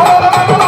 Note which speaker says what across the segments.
Speaker 1: Oh,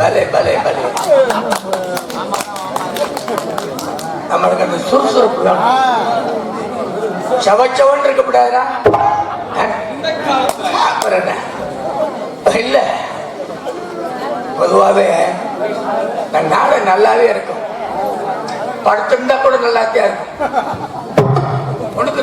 Speaker 1: பலே பலே பலே. நம்மளுக்கு அந்த சுறுசுறுப்பு வேணும் சவச்சவன் இருக்கக்கூடாதா அப்புறம் என்ன? இல்ல. பொதுவாகவே நாடு நல்லாவே இருக்கும். படுத்திருந்தா கூட நல்லாத்தான் இருக்கும். ஒண்ணுக்கு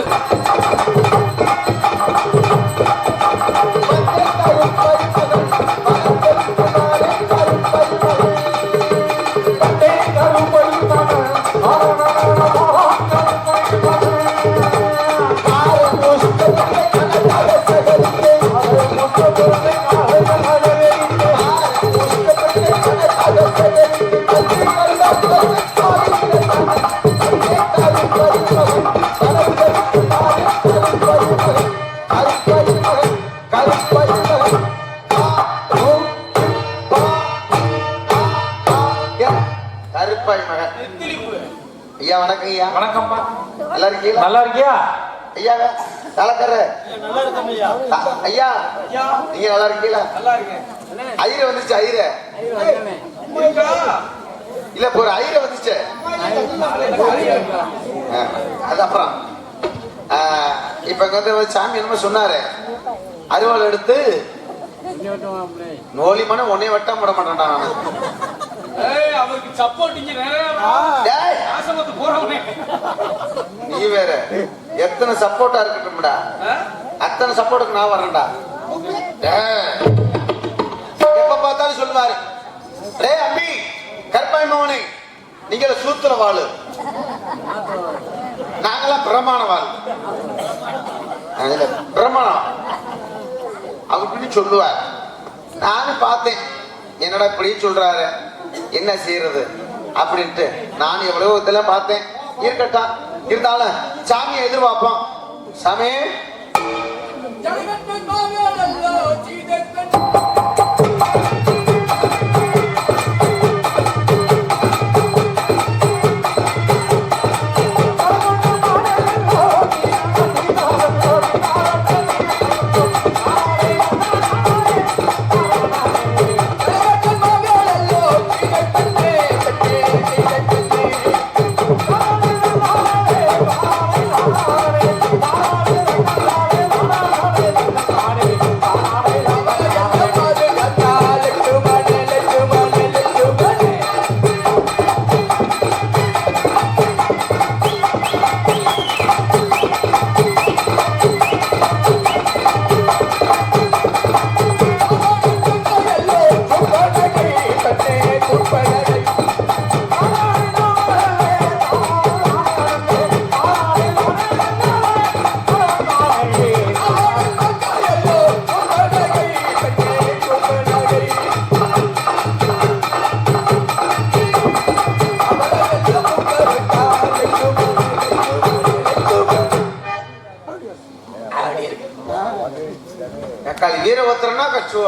Speaker 2: தலைக்கரு ஐயா. நீங்க நல்லா இருக்கீங்களா ஐர வந்துச்சு ஐர இல்ல இப்ப ஒரு ஐர வந்துச்சு அது அப்புறம் இப்ப வந்து சாமி என்னமோ சொன்னாரு. அருவாள் எடுத்து நோலி மனம் உன்னை வெட்டாம நானு.
Speaker 3: ஏய் அவருக்கு சப்போர்ட்
Speaker 2: நீ வேற. எத்தனை சப்போர்ட்டா இருக்கட்டும்டா? அத்தனை சப்போர்ட்டுக்கு நான் வரேன்டா. எப்ப பார்த்தாலும் சொல்லுவாரு டேய் அம்பி கருப்பாய் மகனே நீங்க சூத்திர வாழு. நாங்கெல்லாம் பிரமாண வாழ். பிரமாணம் அப்படின்னு சொல்லுவார். நானும் பார்த்தேன். என்னடா இப்படி சொல்றாரு? என்ன செய்யறது? அப்படின்ட்டு நான் எவ்வளவோ இதெல்லாம் பார்த்தேன். இருக்கட்டும். இருந்தாலும் சாமியை எதிர்பார்ப்போம் சாமி.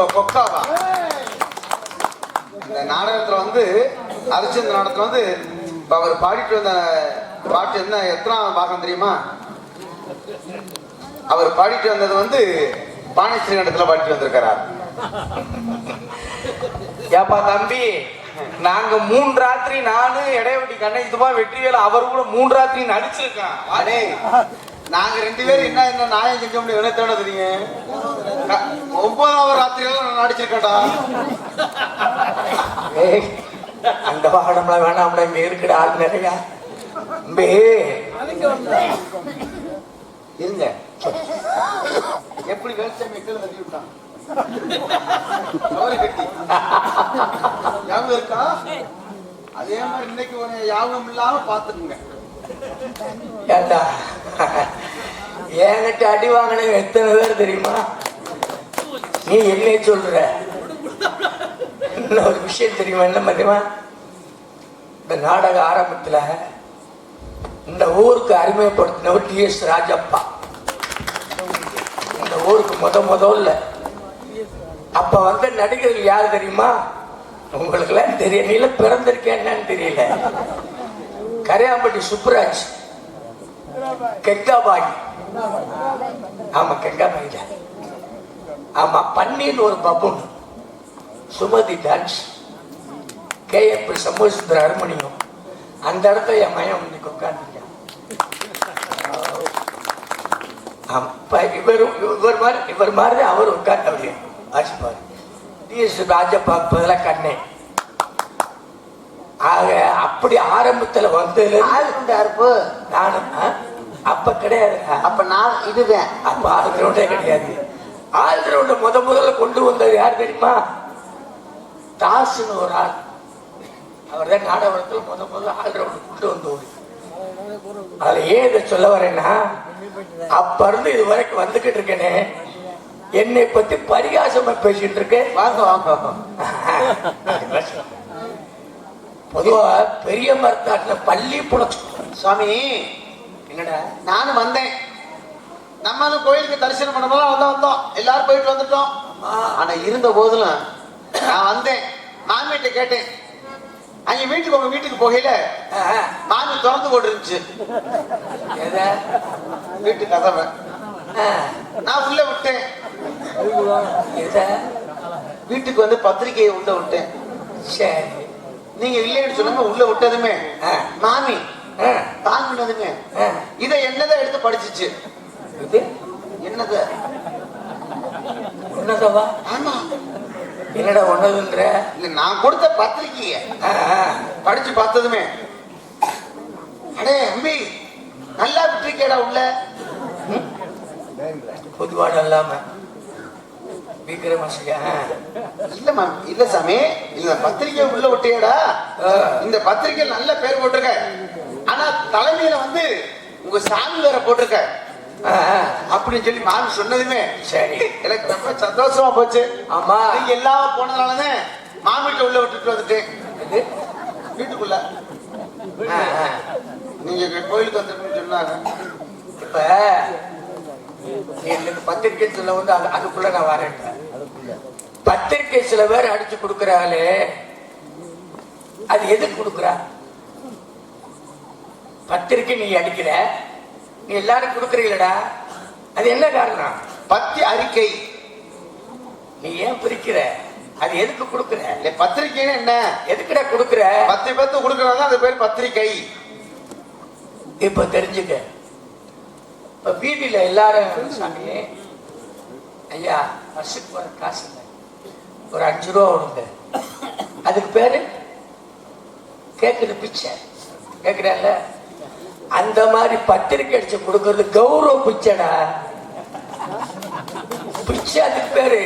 Speaker 2: வீரபத்திரனா கொக்காவா? இந்த நாடகத்துல வந்து அரிச்சந்த நாடகத்துல வந்து அவர் பாடிட்டு வந்த பாட்டு என்ன? எத்தனாவது பாகம் தெரியுமா? அவர் பாடிட்டு வந்தது வந்து பாண்டிச்சேரி நடத்துல பாடிட்டு வந்திருக்கிறார்.
Speaker 3: ஏப்பா தம்பி நாங்க மூணு ராத்திரி நானு இடைவெட்டி கண்ணகித்துப்பா வெற்றிவேல அவர் கூட மூணு ராத்திரி நடிச்சிருக்கான்.
Speaker 2: நாங்க ரெண்டு பேரும் என்ன என்ன நியாயம் செஞ்ச முடியும்? என்ன தேட தெரியும் க- ஒன்பதாவது ராத்திரியில நான் நடிச்சிருக்கேன்டா.
Speaker 1: அந்த வாகனம்லாம் வேணாம்டா இங்க இருக்குடா ஆள் நிறையா.
Speaker 2: இருங்க. எப்படி வேலுச்சாமி எக்கல தள்ளி விட்டான்? இருக்கா? அதே மாதிரி இன்னைக்கு ஒரு யாபகம் இல்லாம பாத்துக்குங்க
Speaker 1: ஏண்டா? என்கிட்ட அடி வாங்கினவங்க எத்தனை பேர் தெரியுமா? நீ என்ன சொல்ற? இன்னொரு விஷயம் தெரியுமா? என்ன தெரியுமா? இந்த நாடக ஆரம்பத்துல இந்த ஊருக்கு அறிமுகப்படுத்தினவர் டி எஸ் ராஜப்பா. இந்த ஊருக்கு முத முதல்ல. அப்ப வந்த நடிகர்கள் யாரு தெரியுமா? உங்களுக்கு எல்லாம் தெரிய நீல பிறந்திருக்கேன் என்னன்னு தெரியல. கரையாம்பட்டி சுப்ராஜ் கெங்காபாய். ஆமா கெங்காபாய் தான். ஆமா பன்னீர் ஒரு பபுன். Sumathi dance K. எப் சமூகசுந்தர ஹார்மோனியம் அந்த இடத்துல என் மயம் இன்னைக்கு உட்காந்துருக்கேன் ஆமா இவர் இவர் மாதிரி இவர் மாதிரி அவர் உட்கார்ந்தவர் ஆசிப்பார் வாசிப்பார் டிஎஸ் ராஜப்பா பதிலாக கண்ணேன் ஆக அப்படி ஆரம்பத்துல வந்ததுல
Speaker 4: ஆளுக்குண்ட அறுப்பு
Speaker 1: நானும் ஆ? அப்ப கிடையாது.
Speaker 4: அப்ப நான் இதுதான்
Speaker 1: அப்ப ஆல் கிரவுண்டே கிடையாது. ஆல் கிரவுண்ட முத முதல்ல கொண்டு வந்தது யார் தெரியுமா? தாசுன்னு ஒரு ஆள். அவர் தான் நாடகத்தில் முத முதல்ல ஆல் கிரவுண்ட் கொண்டு வந்தவர். அதுல ஏன் இதை சொல்ல வரேன்னா அப்ப இருந்து இது வரைக்கும் வந்துகிட்டு இருக்கேனே. என்னை பத்தி பரிகாசமா பேசிட்டு இருக்கேன்.
Speaker 4: வாங்க வாங்க.
Speaker 1: பொதுவா பெரிய மரத்தாட்டுல பள்ளி புழச்சு
Speaker 2: சுவாமி
Speaker 1: என்னடா?
Speaker 2: நானும் வந்தேன். நம்மளும் கோயிலுக்கு தரிசனம் பண்ண வந்தோம். வந்தோம். எல்லாரும் போயிட்டு வந்துட்டோம். ஆனா இருந்த போதிலும் நான் வந்தேன். மாமியிட்ட கேட்டேன். அங்க வீட்டுக்கு உங்க வீட்டுக்கு போகையில மாமி திறந்து போட்டு இருந்துச்சு
Speaker 1: எதை?
Speaker 2: வீட்டு கதவை. நான் உள்ள விட்டேன்.
Speaker 1: எதை?
Speaker 2: வீட்டுக்கு வந்து பத்திரிக்கையை உள்ள விட்டேன்.
Speaker 1: சரி.
Speaker 2: நீங்க இல்லைன்னு சொன்னாங்க உள்ள விட்டதுமே. மாமி தாங்கினதுமே
Speaker 1: ஆ.
Speaker 2: இதை என்னதான் எடுத்து படிச்சுச்சு?
Speaker 1: இது?
Speaker 2: என்னத?
Speaker 1: உன்னதவா?
Speaker 2: ஆமா.
Speaker 1: என்னடா உன்னதுன்ற?
Speaker 2: இல்ல நான் கொடுத்த பத்திரிக்கைய. படிச்சு பார்த்ததுமே. அடே அம்பி நல்லா விட்டுருக்கேடா உள்ள.
Speaker 1: பொதுவாடு இல்லாம விக்ரமசிங்க
Speaker 2: இல்ல மேம் இல்ல சாமி. இந்த பத்திரிக்கை உள்ள விட்டியடா
Speaker 1: ஆ.
Speaker 2: இந்த பத்திரிக்கை நல்ல பேர் போட்டிருக்க. ஆனா தலைமையில வந்து உங்க சாமி வேற போட்டிருக்க. அப்படின்னு சொல்லி மாமி சொன்னதுமே
Speaker 1: சரி.
Speaker 2: எனக்கு ரொம்ப சந்தோஷமா போச்சு.
Speaker 1: ஆமா.
Speaker 2: நீங்க எல்லாம் போனதுனாலதான் மாமிட்ட உள்ள விட்டுட்டு வந்துட்டேன்? வீட்டுக்குள்ள. நீங்க கோயிலுக்கு வந்துருக்குன்னு சொன்னாங்க.
Speaker 1: இப்ப பத்திரிக்கை சொல்ல வந்து அது அதுக்குள்ள நான் வரேன். பத்திரிக்கை சில பேர் அடிச்சு கொடுக்கறாங்களே அது எதுக்கு கொடுக்குறா? பத்திரிக்கை நீ அடிக்கிற நீ எல்லாரும் கொடுக்குறீங்களடா. அது என்ன காரணம்?
Speaker 2: பத்தி அறிக்கை.
Speaker 1: நீ ஏன் பிரிக்கிற? அது எதுக்கு கொடுக்குற?
Speaker 2: இல்ல பத்திரிக்கைன்னு என்ன?
Speaker 1: எதுக்குடா கொடுக்குற?
Speaker 2: பத்து பேர்த்து கொடுக்கறாங்க அது பேர் பத்திரிக்கை.
Speaker 1: இப்ப தெரிஞ்சுக்க. இப்ப வீதியில எல்லாரும் சாமி ஐயா வருஷத்துக்கு வர காசு இல்லை. ஒரு அஞ்சு ரூபா கொடுங்க அதுக்கு பேரு கேக்குது பிச்சை. கேக்குறல்ல அந்த மாதிரி பத்திரிக்கை அடிச்சு கொடுக்கறது கௌரவ பிச்சைடா. பிச்சை அதுக்கு பேரு.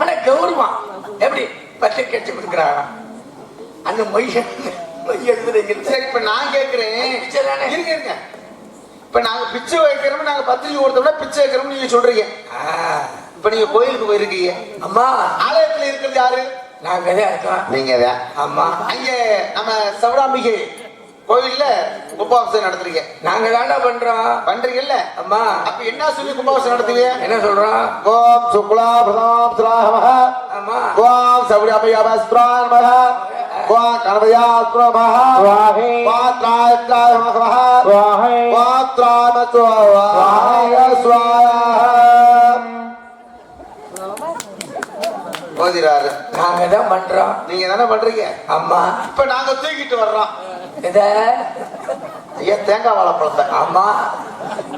Speaker 1: ஆனா கௌரவம். எப்படி? பத்திரிக்கை அடிச்சு கொடுக்குறாங்க அந்த மொய் மொய் எழுதுறீங்க
Speaker 2: சரி இப்ப நான்
Speaker 1: தானே?
Speaker 2: இருங்க இருங்க. இப்ப நாங்க பிச்சை வைக்கிறோம் நாங்க பத்திரிக்கை கொடுத்தோம்னா பிச்சை வைக்கிறோம் நீங்க சொல்றீங்க. இப்ப நீங்க கோயிலுக்கு போயிருக்கீங்க.
Speaker 1: அம்மா.
Speaker 2: ஆலயத்துல இருக்கிறது யாரு?
Speaker 1: நாங்க தான் இருக்கோம்.
Speaker 2: நீங்க தான்.
Speaker 1: ஆமா
Speaker 2: அங்க நம்ம சவடாம்பிகை கோவில்ல கும்பாபிஷேகம் நடத்துறீங்க.
Speaker 1: நாங்க தாண்டா பண்றோம்.
Speaker 2: பண்றீங்கல்ல?
Speaker 1: அம்மா.
Speaker 2: அப்ப என்ன சொல்லி கும்பாபிஷேகம் நடத்துவீங்க?
Speaker 1: என்ன சொல்றோம்?
Speaker 2: ஓம் சுக்லா பிரதாம் சுராஹமஹ
Speaker 1: ஆமா
Speaker 2: ஓம் சவடாம்பிகாபஸ்திராமஹ ஓம் ஓதிராரு
Speaker 1: நாங்க தான் பண்றோம்.
Speaker 2: நீங்க தானே பண்றீங்க?
Speaker 1: அம்மா.
Speaker 2: இப்ப நாங்க தூக்கிட்டு வர்றோம்.
Speaker 1: இத
Speaker 2: ஐயா தேங்காய் வாழைப்பழத்தை.
Speaker 1: அம்மா.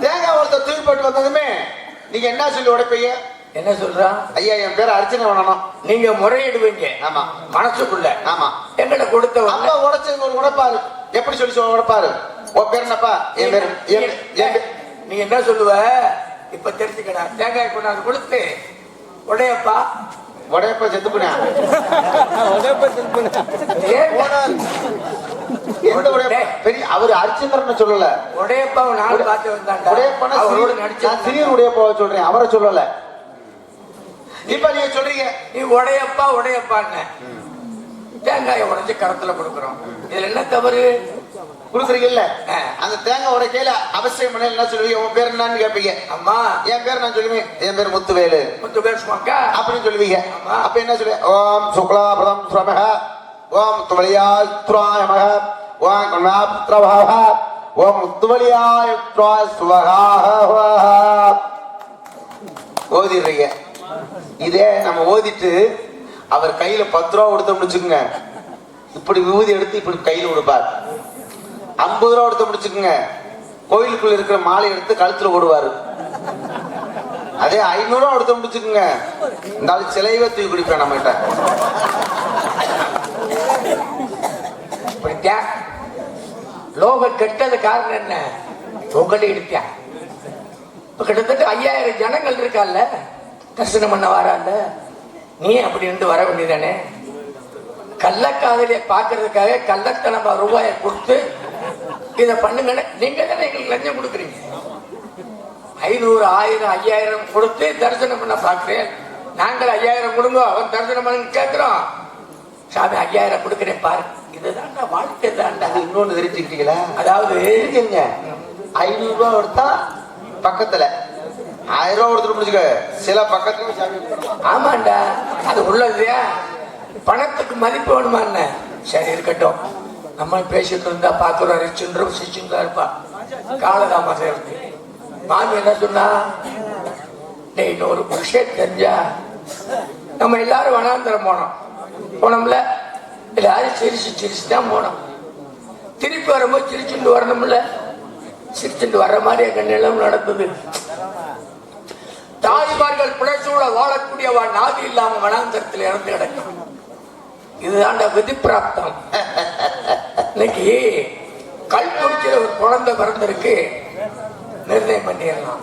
Speaker 2: தேங்காய் வாழத்தை தூக்கி போட்டு வந்ததுமே நீங்க என்ன சொல்லி உடைப்பீங்க?
Speaker 1: என்ன சொல்றோம்
Speaker 2: ஐயா என் பேர் அர்ச்சனை பண்ணணும்.
Speaker 1: நீங்க முறையிடுவீங்க.
Speaker 2: ஆமா.
Speaker 1: மனசுக்குள்ள.
Speaker 2: ஆமா.
Speaker 1: எங்கிட்ட கொடுத்த உடனே
Speaker 2: உடைச்சது ஒரு உடைப்பாரு. எப்படி சொல்லி சொல்ல உடைப்பாரு? உன் பேர் என்னப்பா? என் பேர் என் என் பேர்
Speaker 1: நீ என்ன சொல்லுவ? இப்ப தெரிஞ்சுக்கடா. தேங்காய் கொண்டாந்து கொடுத்து உடையப்பா.
Speaker 2: உடையப்ப செத்து போனேன்
Speaker 1: தேங்காய்
Speaker 2: எந்த உடையப்ப? பெரிய அவர் ஹரிச்சந்திரன் சொல்லல.
Speaker 1: உடையப்பாவை நாள் பார்த்து அவரோட
Speaker 2: சிறிய-
Speaker 1: நடிச்சு
Speaker 2: உடையப்பாவை சொல்றேன். அவரை சொல்லல. இப்ப நீங்க சொல்றீங்க
Speaker 1: நீ உடையப்பா உடையப்பான்னு. தேங்காயை உடைஞ்சு கரத்துல கொடுக்குறோம். இதுல என்ன தவறு?
Speaker 2: கொடுக்குறீங்கல்ல. அந்த தேங்காய் உடைக்கையில அவசியம் என்ன சொல்லுவீங்க? உன் பேர் என்னன்னு கேட்பீங்க
Speaker 1: அம்மா.
Speaker 2: என் பேர் நான் சொல்லுவேன். என் பேர் முத்துவேலு.
Speaker 1: முத்து பேசுமாக்கா
Speaker 2: அப்படின்னு சொல்லுவீங்க. அப்ப என்ன சொல்லுவேன் ஓம் சுக்லாபதம் ஸ்ரமஹ ஓம் துவலியாஸ்திராயமக ஓம் கருணாபுத்திரபாவ ஓம் முத்துவலியாயுத்ரா சுவகாஹ ஓதிடுறீங்க. இதே நம்ம ஓதிட்டு அவர் கையில பத்து ரூபா கொடுத்தோம்னு வச்சுக்கோங்க. இப்படி விபூதி எடுத்து இப்படி கையில் கொடுப்பார். ஐம்பது ரூபா கொடுத்த முடிச்சுக்கோங்க கோயிலுக்குள்ள இருக்கிற மாலை எடுத்து கழுத்துல ஓடுவாரு அதே ஐநூறு ரூபா கொடுத்து முடிச்சுக்குங்க இருந்தாலும் சிலையவே தூக்கி குடிப்பேன் நம்மகிட்ட. கிட்ட
Speaker 1: லோக கெட்டது காரணம் என்ன? உங்களை எடுத்தியா இப்ப கிட்டத்தட்ட ஐயாயிரம் ஜனங்கள் இருக்கால்ல? தரிசனம் பண்ண வரால நீ அப்படி இருந்து வர வேண்டியதானே கள்ளக்காதலிய பாக்குறதுக்காக கள்ளத்தனமா ரூபாயை கொடுத்து இதை பண்ணுங்கன்னு நீங்க தானே எங்களுக்கு லஞ்சம் கொடுக்குறீங்க. ஐநூறு ஆயிரம் ஐயாயிரம் கொடுத்து தரிசனம் பண்ண பார்க்கிறேன். நாங்கள் ஐயாயிரம் கொடுங்க அவன் தரிசனம் பண்ண கேட்கிறோம். சாமி ஐயாயிரம் கொடுக்கிறேன் பாரு. இதுதான்டா வாழ்க்கை தான்டா.
Speaker 2: இன்னொன்னு தெரிஞ்சுக்கிட்டீங்களா?
Speaker 1: அதாவது
Speaker 2: ஐநூறு ரூபா கொடுத்தா பக்கத்துல. ஆயிரம் ரூபா கொடுத்துட்டு முடிச்சுக்க. சில பக்கத்துல
Speaker 1: ஆமாண்டா. அது உள்ளதுயா பணத்துக்கு மதிப்பு வேணுமா என்ன சரி இருக்கட்டும். நம்ம பேசிட்டு இருந்தா பாக்குறோம் ரிச்சுன்றும் சிச்சுன்றா இருப்பா. காலதாமசம் இருக்கு மாமி என்ன சொன்னா? டேய் இன்னொரு விஷயம் தெரிஞ்சா நம்ம எல்லாரும் வனாந்திரம் போனோம். போனோம்ல? எல்லாரும் சிரிச்சு சிரிச்சு தான் போனோம். திருப்பி வரும்போது சிரிச்சுட்டு வரணும்ல? சிரிச்சுட்டு வர்ற மாதிரி எங்க நிலம் நடந்தது. தாய்மார்கள் புடைசூழ வாழக்கூடியவா நாதி இல்லாம வனாந்தரத்தில் இறந்து கிடக்கும். இதுதான்டா விதி பிராப்தம் இன்னைக்கு கல் குடிக்கிற ஒரு குழந்தை பிறந்திருக்கு. நிர்ணயம் பண்ணிடலாம்.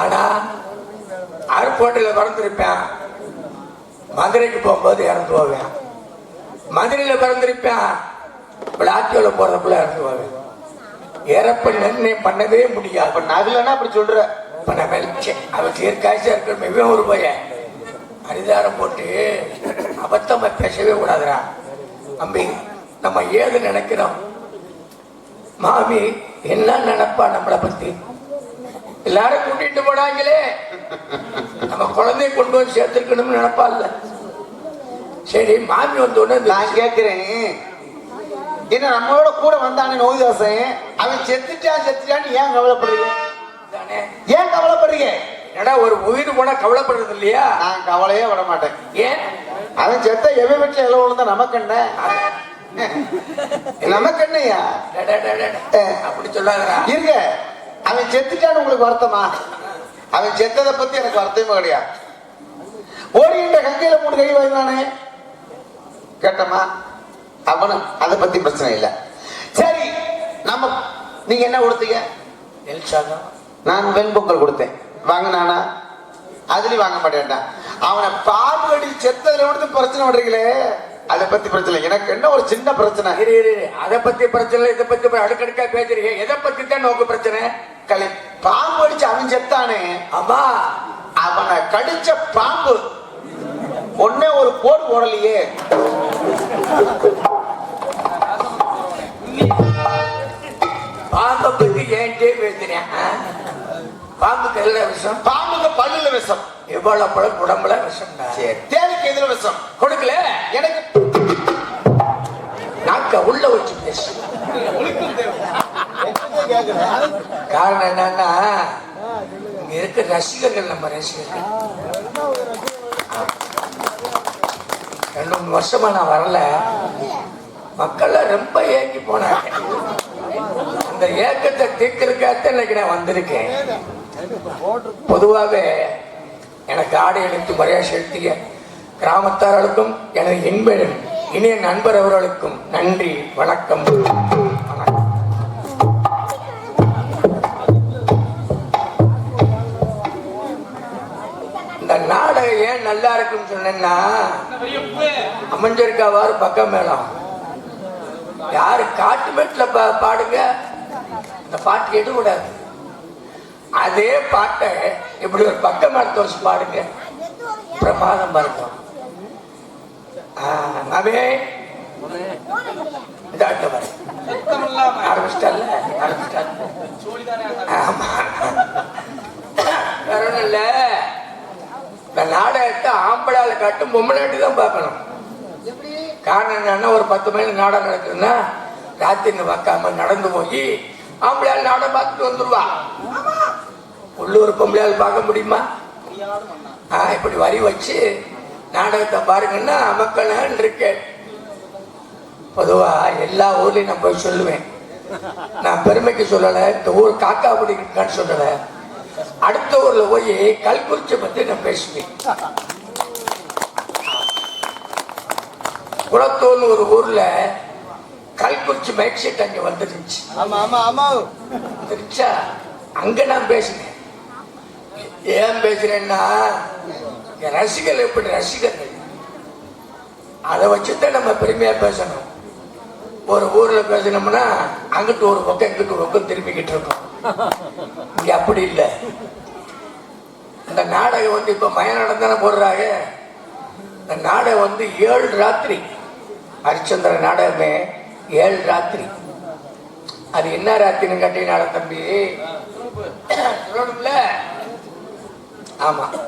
Speaker 1: ஆனா அருப்போட்டில் பிறந்திருப்பேன். மதுரைக்கு போகும்போது இறந்து போவேன். மதுரையில பிறந்திருப்பேன். பிளாக்கியோல போறதுக்குள்ள இறந்து போவேன். இறப்ப நிர்ணயம் பண்ணவே முடியாது.
Speaker 2: நகலன்னா அப்படி சொல்ற.
Speaker 1: இப்ப நம்ம ச்சே, அவன் தீர்க்காய்ச்சா இருக்கணும் இவன் ஒரு பையன். அரிதாரம் போட்டு அபத்தமா பேசவே கூடாதுடா. அம்பி நம்ம ஏது நினைக்கிறோம்? மாமி என்ன நினைப்பா நம்மளை பத்தி? எல்லாரும் கூட்டிட்டு போனாங்களே. நம்ம குழந்தைய கொண்டு வந்து சேர்த்திருக்கணும்னு நினைப்பா இல்ல. சரி மாமி வந்த உடனே
Speaker 2: நான் கேக்குறேன். என்ன நம்மளோட கூட வந்தானே நோய்தாசன்? அவன் செத்துட்டான் செத்துட்டான்னு ஏன் கவலைப்படுறீங்க? ஏன் கவலைப்படுறீங்க?
Speaker 1: என்னடா ஒரு உயிர் போனா கவலைப்படுறது இல்லையா?
Speaker 2: நான் கவலையே விட மாட்டேன்.
Speaker 1: ஏன்?
Speaker 2: அவன் செத்த எவன் வீட்டுல எல்லாம் விழுந்தா நமக்கு என்ன? நமக்கு என்னையா.
Speaker 1: அப்படி சொல்லாதடா.
Speaker 2: இருங்க. அவன் செத்துட்டான்னு உங்களுக்கு வருத்தமா? அவன் செத்ததை பத்தி எனக்கு வருத்தமே கிடையாது ஓடிக்கிட்ட கங்கையில மூணு கை வாங்கினானே. கேட்டமா அவனும் அதை பத்தி பிரச்சனை இல்லை. சரி நம்ம நீங்க என்ன கொடுத்தீங்க
Speaker 1: எல்சாதான்
Speaker 2: நான் வெண்பொங்கல் கொடுத்தேன். வாங்கினானா அதுலயும் வாங்க மாட்டேன்டா. அவனை பாம்பு கடி செத்ததுல மட்டும் பிரச்சனை பண்றீங்களே? அதை பத்தி பிரச்சனை. எனக்கு என்ன ஒரு சின்ன பிரச்சனை?
Speaker 1: இரு இரு. அத பத்தி பிரச்சனை இதை பத்தி அடுக்கடுக்கா பேசுறீங்க. எதை பத்தி தான் நோக்கு பிரச்சனை?
Speaker 2: கலை பாம்பு அடிச்சு அவன் செத்தானே?
Speaker 1: அம்மா
Speaker 2: அவனை கடிச்ச பாம்பு. ஒன்னே ஒரு போடு போடலையே.
Speaker 1: பாம்பை பத்தி ஏன்டே பேசுறேன் ஆ? பாம்புக்கு எதுல விஷம்.
Speaker 2: பாம்புக்கு பல்லுல விஷம்.
Speaker 1: எவ்வளவு பழம் உடம்புல விஷம்
Speaker 2: சரி தேவைக்கு எதுல விஷம்?
Speaker 1: கொடுக்கல.
Speaker 2: எனக்கு
Speaker 1: நாக்க உள்ள வச்சு பேசு. காரணம் என்னன்னா இங்க இருக்க ரசிகர்கள் நம்ம ரசிகர்கள். ரெண்டு மூணு வருஷமா நான் வரல. மக்கள்லாம் ரொம்ப ஏங்கி போனாங்க. அந்த ஏக்கத்தை தீர்க்கறதுக்காக இன்னைக்கு நான் வந்திருக்கேன். பொதுவாகவே எனக்கு ஆடை எழுத்து பரியாசு எழுத்திய கிராமத்தார்களுக்கும் எனது இன்பரும் இணைய நண்பர் அவர்களுக்கும் நன்றி வணக்கம். இந்த நாடகம் ஏன் நல்லா இருக்குன்னு சொன்னேன்னா அமைஞ்சிருக்காவாறு பக்கம் மேலாம் யாரு காட்டு மேட்டில் பாடுங்க. இந்த பாட்டு கேட்கக்கூடாது. அதே பாட்டை இப்படி ஒரு பக்கம் மேளத்தை வச்சு பாடுங்க. பிரமாதம் இருக்கும் ஆஹ், மாமே. இந்த அடுத்த பாரு. ஆரம்பிச்சிட்டால? ஆமா. வேற ஒண்ணும் இல்ல இந்த நாடகத்தை ஆம்பளால காட்டும் பொம்மநாட்டி தான் பார்க்கணும். காரணம் என்னன்னா ஒரு பத்து மணி நாடகம் நடக்குதுன்னா ராத்திரி பார்க்காம நடந்து போய் ஆம்பளையால் நாடகம் பார்த்துட்டு வந்துருவா. உள்ளூர் பொம்பளையால் பார்க்க முடியுமா? ஆ இப்படி வரி வச்சு நாடகத்தை பாருங்கன்னா மக்கள் இருக்கேன். பொதுவா எல்லா ஊர்லயும் நான் போய் சொல்லுவேன். நான் பெருமைக்கு சொல்லலை இந்த ஊர் காக்கா பிடிக்கான்னு சொல்லலை. அடுத்த ஊர்ல போய் கல்குறிச்சி பத்தி நான் பேசுவேன். குளத்தூர்னு ஒரு ஊர்ல கல்குறிச்சி மைக் செட் அங்க வந்துருந்துச்சு.
Speaker 2: ஆமா ஆமா ஆமா.
Speaker 1: வந்துருச்சா அங்க நான் பேசினேன் ஏன் பேசுறேன்னா ரசிகர் ரசிகர்கள் எப்படி ரசிகர்கள் அதை வச்சுதான் நம்ம பெருமையா பேசணும். ஒரு ஊர்ல பேசணும்னா அங்கிட்டு ஒரு பக்கம் இங்கிட்டு ஒரு பக்கம் திரும்பிக்கிட்டு இருக்கோம். இங்க அப்படி இல்லை. இந்த நாடகம் வந்து இப்ப மயநாடம் தானே போடுறாங்க. இந்த நாடகம் வந்து ஏழு ராத்திரி. ஹரிச்சந்திர நாடகமே ஏழு ராத்திரி. அது என்ன ராத்திரின்னு கேட்டீங்கன்னா தம்பி? சொல்லணும்ல. ஆமா.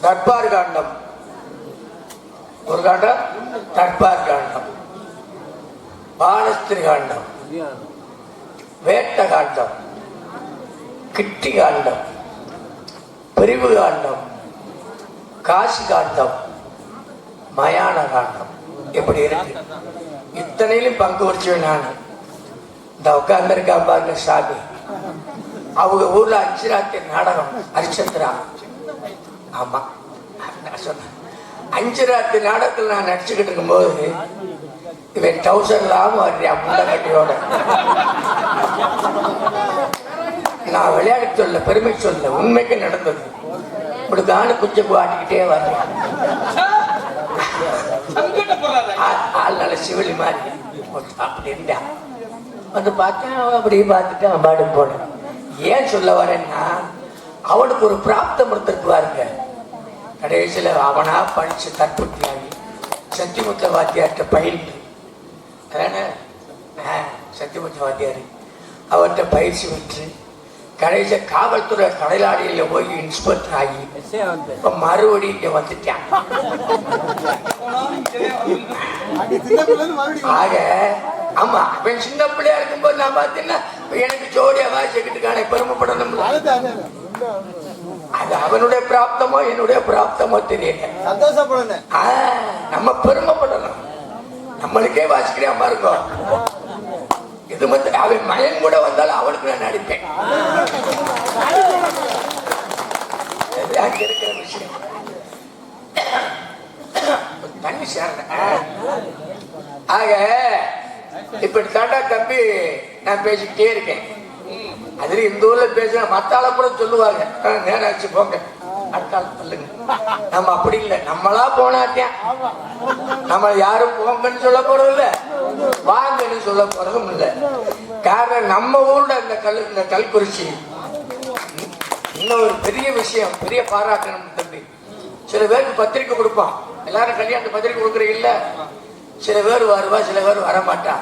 Speaker 1: தர்பார் காண்டம். ஒரு காண்டம்? தர்பார் காண்டம். பானஸ்திரி காண்டம். வேட்ட காண்டம். கிட்டி காண்டம். பிரிவு காண்டம். காசி காண்டம். மயான காண்டம். இப்படி இருக்கு. இத்தனையிலும் பங்கு வச்சுவேன் நான். இந்த உட்கார்ந்துருக்கா பாருங்க சாமி. அவங்க ஊர்ல அஞ்சு ராத்திரி நாடகம். ஹரிச்சந்திரா ஆமா. நான் சொன்னேன். அஞ்சு ராத்து நாடகத்தில் நான் நடிச்சுக்கிட்டு இருக்கும்போது இவன் டவுசர் இல்லாம வர்றியா முண்டை கட்டியோட. நான் விளையாட்டு சொல்ல பெருமை சொல்ல உண்மைக்கு நடந்தது. இப்படி காணு குச்சி ஆட்டிக்கிட்டே வர்றேன். ஆள் நல்ல சிவிலி மாதிரி. அப்படின்டா வந்து பார்த்தேன் அவன் அப்படியே பார்த்துட்டு அவன் பாடு போனான். ஏன் சொல்ல வரேன்னா அவனுக்கு ஒரு பிராப்தம் இருந்திருக்கு பாருங்க கடைசியில் அவனா படிச்சு தற்புத்தி ஆகி சத்தியமுத்த வாத்தியார்கிட்ட பயின்று அதானே சத்தியமுத்த வாத்தியார். அவர்கிட்ட பயிற்சி பெற்று கடைசிய காவல்துறை கடலாடியில் போய் இன்ஸ்பெக்டர் ஆகி இப்ப மறுபடியும் இங்க வந்துட்டான். ஆக ஆமா அவன் சின்ன பிள்ளையா இருக்கும்போது நான் பார்த்தீங்கன்னா எனக்கு ஜோடியா வாசிக்கிட்டு பெருமைப்படணும்ல. அது அவனுடைய பிராப்தமோ என்னுடைய பிராப்தமோ தெரியல.
Speaker 2: சந்தோஷப்படுங்க
Speaker 1: ஆ, நம்ம பெருமைப்படணும் நம்மளுக்கே வாசிக்கிறியா பாருங்க. இது வந்து அவன் மயன் கூட வந்தாலும் அவனுக்கு நான் நடிப்பேன். இருக்கிற விஷயம். தண்ணி ஆக இப்படி தாண்டா தம்பி நான் பேசிக்கிட்டே இருக்கேன். அதுல இந்த ஊர்ல பேசுற மத்தால கூட சொல்லுவாங்க. நேரம் ஆச்சு போங்க. அடுத்தால சொல்லுங்க. நம்ம அப்படி இல்லை. நம்மளா போனாட்டியா? நம்ம யாரும் போங்கன்னு சொல்ல போறதும் இல்ல வாங்கன்னு சொல்ல போறதும் இல்ல. காரணம் நம்ம ஊரோட இந்த கல் இந்த கல்குறிச்சி. இன்னும் ஒரு பெரிய விஷயம் பெரிய பாராட்டணும் தம்பி. சில பேருக்கு பத்திரிக்கை கொடுப்பான். எல்லாரும் கல்யாணத்து பத்திரிக்கை கொடுக்குறீங்கல்ல? சில பேர் வருவா சில பேர் வரமாட்டா.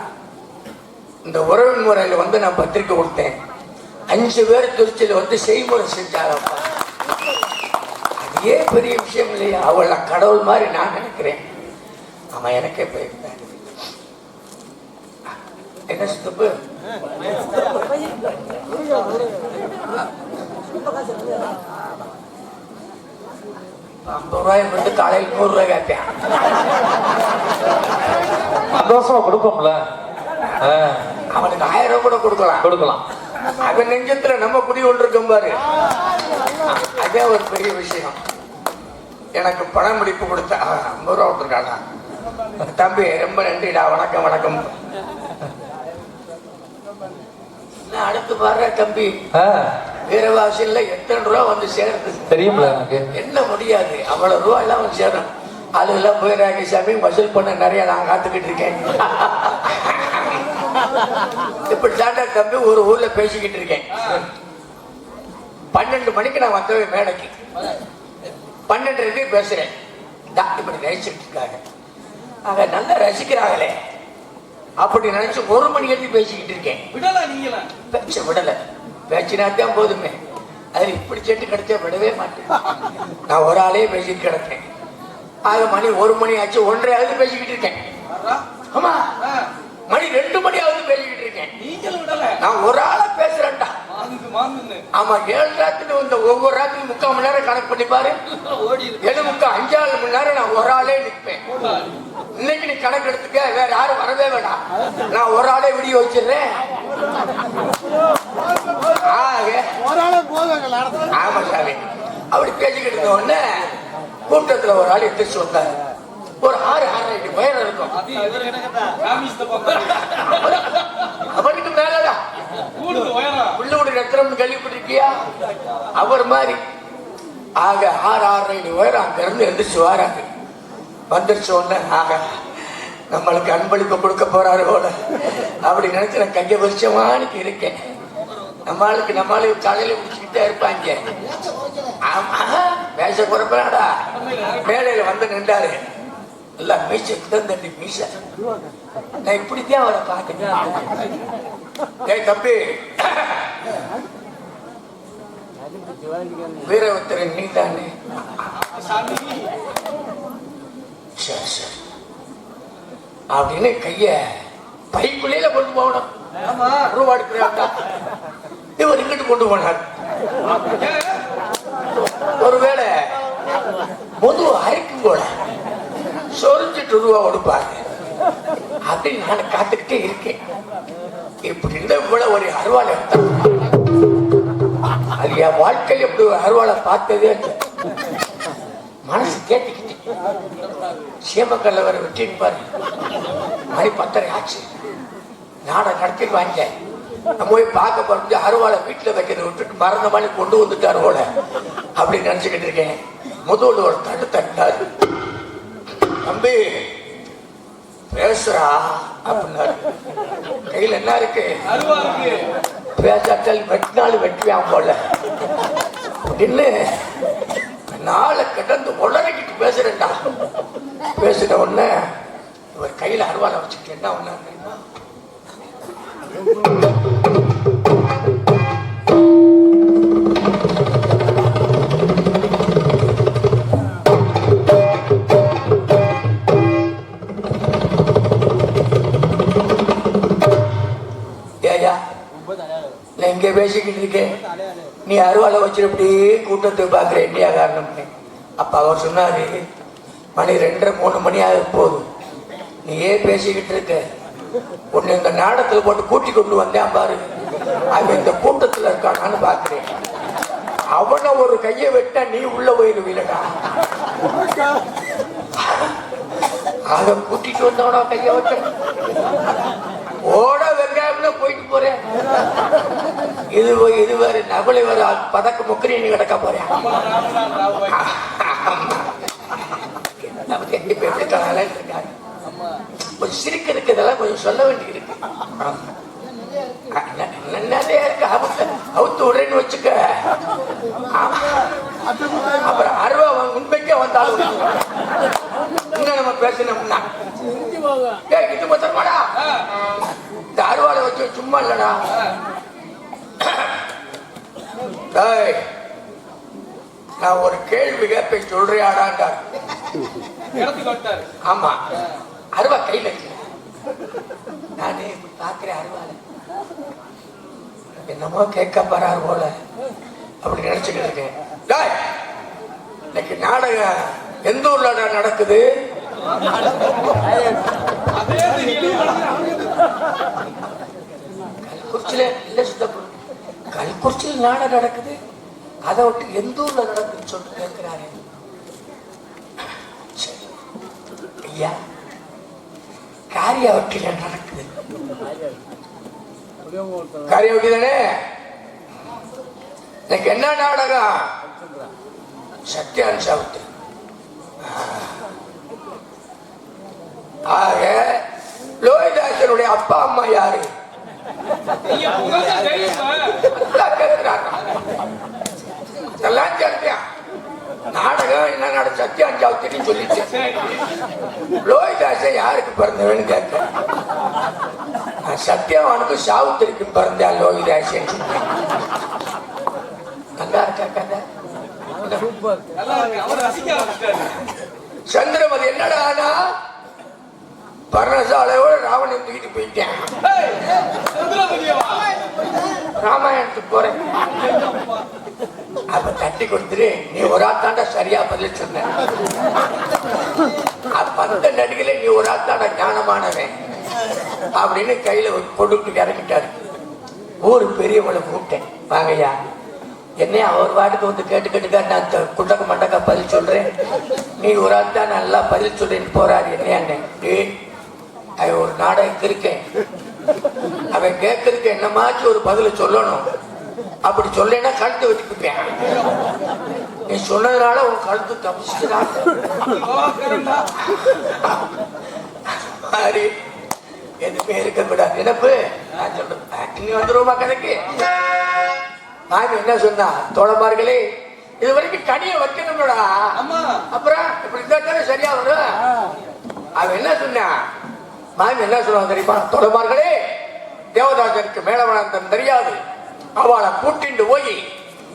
Speaker 1: இந்த உறவின் முறையில் வந்து நான் பத்திரிக்கை கொடுத்தேன். அஞ்சு பேர் திருச்சியில் வந்து செய்முறை செஞ்சாங்கப்பா அது பெரிய விஷயம் இல்லையா? அவளை கடவுள் மாதிரி நான் நினைக்கிறேன். அவன் எனக்கே போயிருந்தேன் என்ன சித்தப்பு? ஐம்பது ரூபாய் வந்து காலையில் நூறு ரூபாய் கேட்பேன்.
Speaker 3: சந்தோஷமா கொடுப்போம்ல?
Speaker 1: அவனுக்கு ஆயிரம் கூட கொடுக்கலாம்.
Speaker 3: கொடுக்கலாம்.
Speaker 1: அவன் நெஞ்சத்துல நம்ம குடி கொண்டிருக்கோம் பாரு. அதே ஒரு பெரிய விஷயம். எனக்கு பணம் முடிப்பு கொடுத்த ஐம்பது ரூபா கொடுத்துருக்காடா தம்பி ரொம்ப நன்றிடா. வணக்கம் வணக்கம். அடுத்து பாடுற தம்பி? வீரவாசியில் எத்தனை ரூபா வந்து சேர்றது
Speaker 3: தெரியும்ல எனக்கு.
Speaker 1: என்ன முடியாது. அவ்வளவு ரூபா எல்லாம் வந்து சேரும் ஆளுகெல்லாம் போய் ராகேசாமி வசூல் பண்ண நிறைய நான் காத்துக்கிட்டு இருக்கேன். இப்படி தாண்டா தம்பி ஒரு ஊர்ல பேசிக்கிட்டு இருக்கேன். பன்னெண்டு மணிக்கு நான் வந்தவன் மேடைக்கு. பன்னெண்டரைக்கு பேசுறேன். இப்படி ரசிச்சுட்டு இருக்காங்க. ஆக நல்லா ரசிக்கிறாங்களே. அப்படி நினைச்சு ஒரு மணி எழுதி பேசிக்கிட்டு இருக்கேன்.
Speaker 3: விடல நீங்களா?
Speaker 1: பேச்ச விடல. பேச்சினாத்தான் போதுமே. அதில் இப்படி செட்டு கிடைச்சா விடவே மாட்டேன். நான் ஒரு ஆளே பேசிட்டு கிடக்கேன். ஆக மணி ஒரு மணி ஆச்சு. ஒன்றரை ஆகுது பேசிக்கிட்டு இருக்கேன். ஆமா. மணி ரெண்டு மணி ஆகுது பேசிக்கிட்டு இருக்கேன்.
Speaker 3: நீங்களும் விடல.
Speaker 1: நான் ஒரு ஆளா பேசுறேன்டா. ஆமா ஏழு ராத்திரி இந்த ஒவ்வொரு ராத்திரி முக்கால் மணி நேரம் கணக்கு பண்ணி பாரு. ஏழு முக்கால் அஞ்சாறு மணி நேரம் நான் ஒரு ஆளே நிற்பேன் இன்னைக்கு நீ கணக்கு எடுத்துக்க வேற யாரும் வரவே வேண்டாம் நான் ஒரு ஆளே விடிய வச்சிடுறேன். ஆமா சாமி. அப்படி பேசிக்கிட்டு இருந்த உடனே கூட்டத்துல ஒரு ஆள் எந்திரிச்சு வந்தாரு ஒரு ஆறு ஆறு அடி பயிர் இருக்கும்.
Speaker 3: கூடுது உயரம்
Speaker 1: உள்ளூர் ரத்னம் கேள்விப்பட்டிருக்கியா? அவர் மாதிரி. ஆக ஆறு ஆறு அடி உயரம் அங்க இருந்து எந்திரிச்சு வராங்க வந்துருச்சு உடனே ஆக நம்மளுக்கு அன்பளிப்பு கொடுக்க போறாரு போல. அப்படி நினைச்சு நான் கைய வருஷமானுக்கு இருக்கேன். நம்மளுக்கு நம்மளுக்கு காலையில குடிச்சுக்கிட்டே இருப்பாங்க. ஆமா பேச குறைப்பாடா மேலையில வந்து நின்றாரு. எல்லாம் மீச தண்டி மீசை. நான் இப்படித்தான் அவரை பார்க்கணும். தம்பி. வீரவத்திரன் நீ தானே சரி சரி. அப்படின்னு கைய பைக்குள்ளேல கொண்டு போகணும்.
Speaker 3: ஆமா
Speaker 1: இவர் இங்கிட்டு கொண்டு போனார். ஒருவேளை முது அரைக்கும் போல. சொரிஞ்சிட்டு ரூபா கொடுப்பாங்க அப்படின்னு நான் காத்துக்கிட்டே இருக்கேன். இப்படி இருந்த இவ்வளவு ஒரு அருவாள் எடுத்தான் அது என் வாழ்க்கையில் இப்படி ஒரு அருவாளை பார்த்ததே இல்லை. மனசு கேட்டுக்கிட்டு சீமக்கல்ல வர வெட்டின்னு பாரு. மணி பத்தரை ஆச்சு. நாடை நடத்திடுவாங்க. நம்ம போய் பார்க்க போறது அருவாளை வீட்டுல வைக்கிறத விட்டுட்டு மறந்த மாதிரி கொண்டு வந்துட்டு அருவாளை அப்படின்னு நினைச்சுக்கிட்டு இருக்கேன். முதல்ல ஒரு தட்டு தட்டாரு தம்பி பேசுறா அப்படின்னாரு. கையில என்ன இருக்கு? பேசாட்டால் வெட்டினாலும் வெட்டுவான் போல. அப்படின்னு நாளை கிடந்து உடனேக்கிட்டு பேசுறேன்டா. பேசின உடனே இவர் கையில அருவாலை வச்சுட்டு என்ன ஒண்ணா தெரியுமா? இங்கே பேசிக்கிட்டு இருக்கேன் நீ அருவாலை வச்சுட்டு அப்படியே கூட்டத்துக்கு பார்க்குற இந்தியா காரணம்னு. அப்போ அவர் சொன்னார் மணி ரெண்டரை மூணு மணி ஆக போகுது. நீ ஏன் பேசிக்கிட்டு இருக்க. உன்னை இந்த நாடத்தில் போட்டு கூட்டி கொண்டு வந்தேன் பாரு. அவன் இந்த கூட்டத்தில் இருக்கானான்னு பார்க்குறேன். அவனை ஒரு கையை வெட்டா நீ உள்ள போயிருவீலடா. அதை கூட்டிட்டு வந்தவனா கையை வச்ச ஓட வெங்காயம்னா போயிட்டு போறேன். இது இது வேற நபலை வேற பதக்க முக்கரி நீ கிடக்க போறேன் நமக்கு எங்க இருக்காங்க கொஞ்சம் சிரிக்கிறதுக்கு இதெல்லாம் கொஞ்சம் சொல்ல வேண்டியிருக்கு நிறைய இருக்கு அவுத்து அவுத்து விடுறேன்னு வச்சுக்க. அப்புறம் அருவா உண்மைக்கே வந்தாலும் இன்னும் நம்ம பேசணும்னா? இது மொத்தமாடா இந்த அருவாளை வச்சு சும்மா இல்லடா. நான் ஒரு கேள்வி கேட்பேன்
Speaker 3: வந்துட்டாரு
Speaker 1: ஆமா அருவா கையில நானே பாக்குறேன் அருவால என்னமோ கேட்க போறாரு போல. அப்படி நினைச்சுக்கிட்டு இருக்கேன். இன்னைக்கு நாடகம் எந்த ஊர்ல நடக்குது? கல்குறிச்சியில இல்ல சித்தப்பு கல்குறிச்சியில் நாடகம் நடக்குது. அதை விட்டு எந்த ஊர்ல நடக்குதுன்னு சொல்லிட்டு கேட்கிறாரு. சரி. ஐயா காரியாவட்டில நடக்குது. காரியாவட்டி தானே இன்னைக்கு என்ன நாடகம்? சத்யான் சாவித்திரி ஆக லோகிதாசனுடைய அப்பா அம்மா யாரு? அதெல்லாம் சத்தியம் நாடகம் என்ன நட சத்யான் சாவித்திரின்னு சொல்லிச்சு. லோகிதாசன் யாருக்கு பிறந்தவன்னு கேட்க நான் சத்யவானுக்கு சாவுத்திரிக்கு பிறந்தேன் லோகிதாசன் நல்லா இருக்கா கதை? சந்திரமதி என்னடா ஆனா? பர்ணசாலையோட ராவணன் தூக்கிட்டு போயிட்டேன். ராமாயணத்துக்கு போறேன். அப்ப தட்டி கொடுத்துரு நீ ஒரு ஆத்தாண்ட சரியா பதில் சொன்ன. அந்த நடிகளை நீ ஒரு ஆத்தாண்ட ஞானமானவன். அப்படின்னு கையில ஒரு பொடுக்கு இறங்கிட்டாரு ஊர் பெரியவங்களை கூப்பிட்டேன். வாங்கய்யா என்னையா அவர் பாட்டுக்கு வந்து கேட்டு கேட்டுக்கா நான் இந்த குண்டக்க மண்டக்கா பதில் சொல்றேன். நீ ஒரு ஆள் தான் நல்லா பதில் சொல்றேன்னு போறாரு என்னையான்னு. ஒரு நாடகம் இருக்கேன் அவன் கேட்கறதுக்கு என்னமாச்சும் ஒரு பதில சொல்லணும். அப்படி சொல்லேன்னா கழுத்து வச்சுக்குப்பேன் நீ சொன்னதுனால உன் கழுத்து தப்பிச்சுக்கிறான் மாதிரி எதுவுமே இருக்கக்கூடாது நினப்பு நான் சொல்றேன் நீ வந்துருவோமா கதைக்கு? மாமி என்ன சொன்னா? தோழமார்களே இது வரைக்கும் கனியை வைக்கணும்டா அப்புறம் இப்படி இருந்தா சரியா வரும். அவன் என்ன சொன்னா? மேம் என்ன சொல்லுவாங்க தெரியுமா? தொடர்பார்களே தேவதாசருக்கு மேலவனந்தம் தெரியாது. அவளை கூட்டிண்டு போய்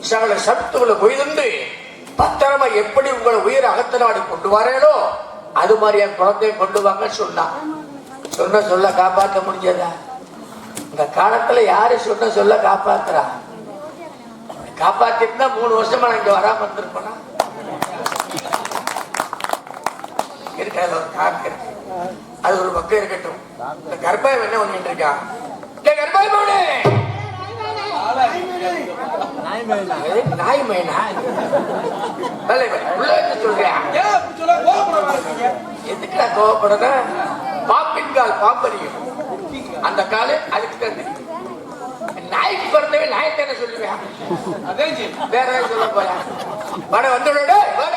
Speaker 1: சகல சத்துக்களை கொய்துண்டு பத்திரமா எப்படி உங்களை உயிர் அகத்த நாடு கொண்டு வரேனோ அது மாதிரி என் குழந்தைய கொண்டு வாங்க சொன்னான். சொன்ன சொல்ல காப்பாற்ற முடிஞ்சதா? இந்த காலத்துல யாரு சொன்ன சொல்ல காப்பாத்துறா? காப்பாத்திருந்தா மூணு வருஷமா நான் இங்க வராம இருந்திருப்பேனா? இருக்கு ஒரு காக்கு இருக்கு. அது ஒரு பக்கம் இருக்கட்டும். இந்த கர்ப்பாயம் என்ன பண்ணிட்டு இருக்கான் டேய் கர்ப்பாயம்! ஏய், நாய் மைனா எதுக்குடா பாப்பின் கால் பாம்பரியும் அந்த காலு அதுக்கு தான் நாய்க்கு பிறந்தவே நாயத்தானே சொல்லுவேன் வேற சொல்ல போறேன் வட வந்துடு வட.